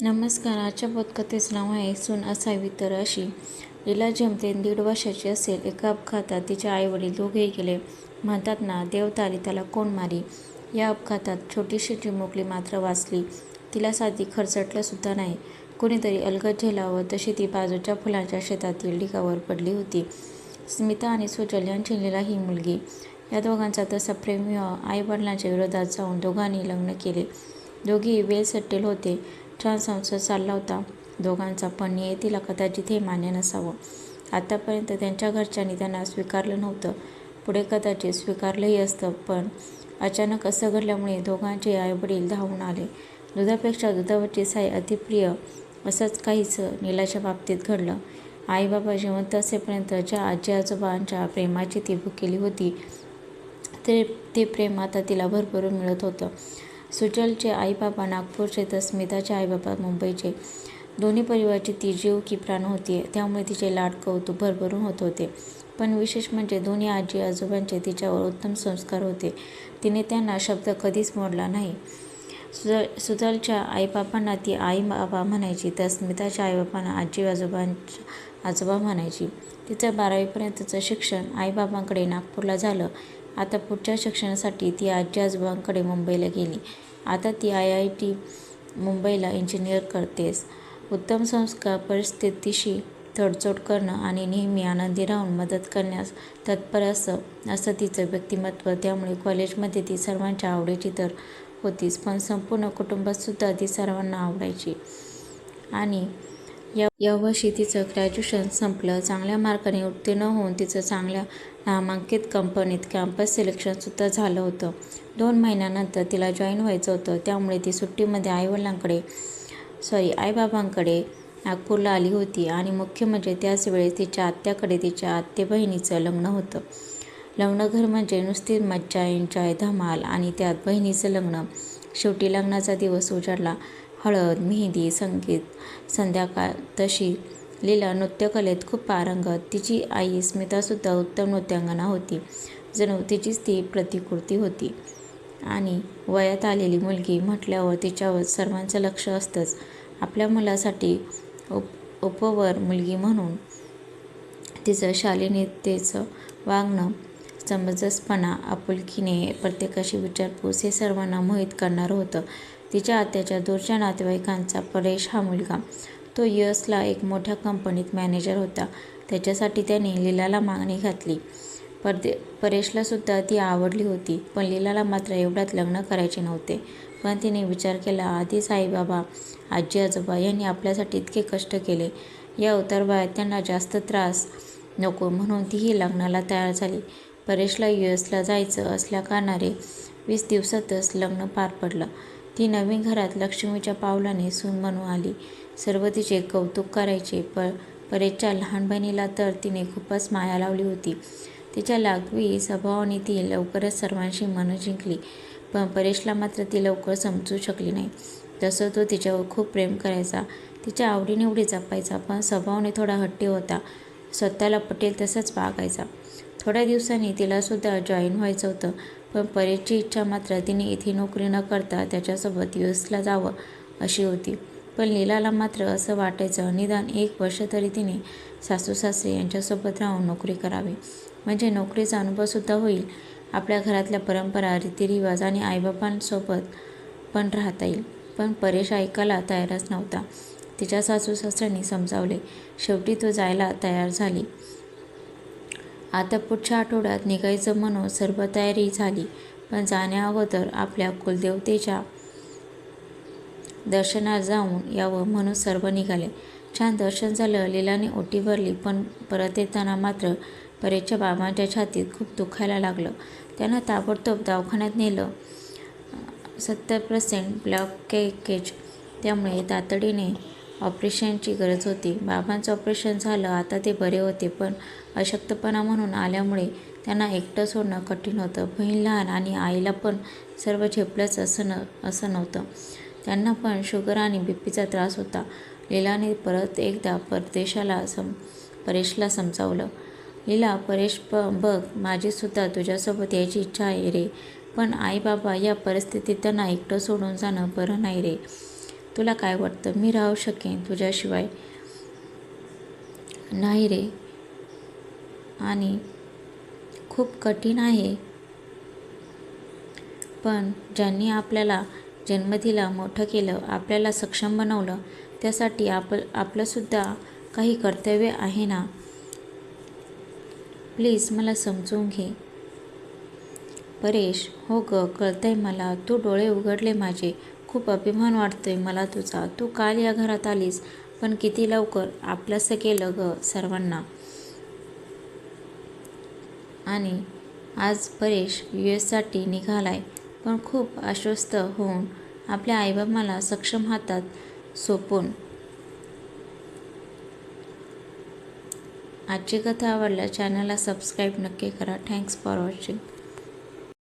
नमस्कार आजच्या पदकथेचं नाव आहे सून असावी तर अशी लीला जमते दीड वर्षाची असेल एका अपघातात तिचे आईवडील दोघेही गेले. म्हणतात ना देवतारी त्याला कोण मारी? या अपघातात छोटीशी चिमुकली मात्र वाचली. तिला साधी खरचटलंसुद्धा नाही. कुणीतरी अलगद झेलावं तशी ती बाजूच्या फुलांच्या शेतातील ढिगावर पडली होती. स्मिता आणि सुजल यांची लीला ही मुलगी. या दोघांचा तसा प्रेमविवाह आईवडिलांच्या विरोधात जाऊन दोघांनी लग्न केले. दोघेही वेल सट्टेल होते. छान संसार चालला होता. दोघांचा पण नियतीला कदाचित हे मान्य नसावं. आतापर्यंत त्यांच्या घरच्यांनी त्यांना स्वीकारलं नव्हतं. पुढे कदाचित स्वीकारलंही असतं पण अचानक असं घडल्यामुळे दोघांचे आईवडील धावून आले. दुधापेक्षा दुधावरची साई अतिप्रिय असंच काहीच नीलाच्या बाबतीत घडलं. आईबाबा जिवंत असेपर्यंत ज्या आजी आजोबांच्या प्रेमाची ती भुकेली होती ते ते प्रेम आता तिला भरभरून मिळत होतं. सुजलचे आईबाबा नागपूरचे तर स्मिताचे आईबाबा मुंबईचे. दोन्ही परिवाराची ती जीव की प्राण होती त्यामुळे तिचे लाड कौतुक भरभरून होत होते. पण विशेष म्हणजे दोन्ही आजी आजोबांचे तिच्यावर उत्तम संस्कार होते. तिने त्यांना शब्द कधीच मोडला नाही. सुजल सुजलच्या आईबाबांना ती आई बाबा म्हणायची तर स्मिताच्या आईबाबांना आजी आजोबांच्या आजोबा म्हणायची. तिचं बारावीपर्यंतचं शिक्षण आईबाबांकडे नागपूरला झालं. आता पुढच्या शिक्षणासाठी ती आजी आजोबांकडे मुंबईला गेली. आता ती आय आय टी मुंबईला इंजिनियर करतेस उत्तम संस्कार परिस्थितीशी तडजोड करणं आणि नेहमी आनंदी राहून मदत करण्यास तत्पर असं असं तिचं व्यक्तिमत्व. त्यामुळे कॉलेजमध्ये ती सर्वांच्या आवडीची तर होतीच पण संपूर्ण कुटुंबातसुद्धा ती सर्वांना आवडायची. आणि यावर्षी तिचं ग्रॅज्युएशन संपलं. चांगल्या मार्काने उत्तीर्ण होऊन तिचं चांगल्या नामांकित कंपनीत कॅम्पस सिलेक्शनसुद्धा झालं होतं. दोन महिन्यानंतर तिला जॉईन व्हायचं होतं. त्यामुळे ती सुट्टीमध्ये आईवडिलांकडे सॉरी आईबाबांकडे नागपूरला आली होती. आणि मुख्य म्हणजे त्याचवेळेस तिच्या आत्याकडे तिच्या आत्ते बहिणीचं लग्न होतं. लग्नघर म्हणजे नुसती मज्जा एन्जॉय धमाल आणि त्यात बहिणीचं लग्न. शेवटी लग्नाचा दिवस उजाडला. हळद मेहंदी संगीत संध्याकाळ तशी लीला नृत्यकलेत खूप पारंगत. तिची आई स्मितासुद्धा उत्तम नृत्यांगना होती. जणू तिचीच ती प्रतिकृती होती. आणि वयात आलेली मुलगी म्हटल्यावर तिच्यावर सर्वांचं लक्ष असतंच. आपल्या मुलासाठी उप उपवर मुलगी म्हणून तिचं शालीनतेचं वागणं समंजसपणा आपुलकीने प्रत्येकाशी विचारपूस हे सर्वांना मोहित करणारं होतं. तिच्या आत्याच्या दूरच्या नातेवाईकांचा परेश हा मुलगा. तो यसला एक मोठ्या कंपनीत मॅनेजर होता. त्याच्यासाठी त्याने लीलाला मागणी घातली. परदे परेशलासुद्धा ती आवडली होती पण लीलाला मात्र एवढ्यात लग्न करायचे नव्हते. पण तिने विचार केला आधीच आईबाबा आजी आजोबा यांनी आपल्यासाठी इतके कष्ट केले. या उतारवयात त्यांना जास्त त्रास नको म्हणून तीही लग्नाला तयार झाली. परेशला यू एसला जायचं असल्याकारणाने वीस दिवसातच लग्न पार पडलं. ती नवीन घरात लक्ष्मीच्या पावलाने सून म्हणून आली. सर्व तिचे कौतुक करायचे प परेशच्या लहान बहिणीला तर तिने खूपच माया लावली होती. तिच्या लागवी स्वभावाने ती लवकरच सर्वांशी मनं जिंकली पण परेशला मात्र ती लवकर समजू शकली नाही. तसं तो तिच्यावर खूप प्रेम करायचा. तिच्या आवडीनिवडी जपायचा पण स्वभावाने थोडा हट्टी होता. स्वतःला पटेल तसंच वागायचा थोड्या दिवसांनी तिलासुद्धा जॉईन व्हायचं होतं. पण परेशची इच्छा मात्र तिने इथे नोकरी न करता त्याच्यासोबत यू एसला जावं अशी होती. पण लीलाला मात्र असं वाटायचं निदान एक वर्ष तरी तिने सासू सासरे यांच्यासोबत राहून नोकरी करावी. म्हणजे नोकरीचा अनुभवसुद्धा होईल. आपल्या घरातल्या परंपरा रीतिरिवाज आणि आईबाबांसोबत पण राहता येईल. पण परेश ऐकायला तयारच नव्हता. तिच्या सासू सासऱ्यांनी समजावले शेवटी तो जायला तयार झाली. आता पुढच्या आठवड्यात निघायचं म्हणून सर्व तयारी झाली. पण जाण्याअगोदर आपल्या कुलदेवतेच्या दर्शनात जाऊन यावं म्हणून सर्व निघाले. छान दर्शन झालं. लीलाने ओटी भरली पण परत येताना मात्र परेच्या बाबांच्या छातीत खूप दुखायला लागलं. त्यांना ताबडतोब दवाखान्यात नेलं. सत्तर पर्सेंट ब्लॉकेज त्यामुळे तातडीने ऑपरेशनची गरज होती. बाबांचं ऑपरेशन झालं. आता ते बरे होते पण अशक्तपणा म्हणून आल्यामुळे त्यांना एकटं सोडणं कठीण होतं. बहीण लहान आणि आईला पण सर्व झेपलंच असं न असं नव्हतं. त्यांना पण शुगर आणि बी पीचा त्रास होता. लीलाने परत एकदा परदेशाला सम परेशला समजावलं. लीला परेश प बघ माझीसुद्धा तुझ्यासोबत यायची इच्छा आहे रे पण आई बाबा या परिस्थितीत त्यांना एकटं सोडून जाणं बरं नाही रे. तुला काय वाटतं? मी राहू शकेन तुझ्याशिवाय. नाही रे आणि खूप कठीण आहे. पण ज्यांनी आपल्याला जन्म दिला मोठं केलं आपल्याला सक्षम बनवलं त्यासाठी आप आपलंसुद्धा काही कर्तव्य आहे ना? प्लीज मला समजून घे. परेश हो ग कळतंय मला. तू डोळे उघडले माझे. खूप अभिमान वाटतोय मला तुझा. तू काल या घरात आलीस पण किती लवकर? आपलंसं केलं ग सर्वांना. आणि आज परेश यू एससाठी निघालाय. पण खूप आश्वस्त होऊन आपल्या आईबाबांना सक्षम हातात सोपून आजची कथा आवडल्या चॅनलला सबस्क्राईब नक्की करा. Thanks for watching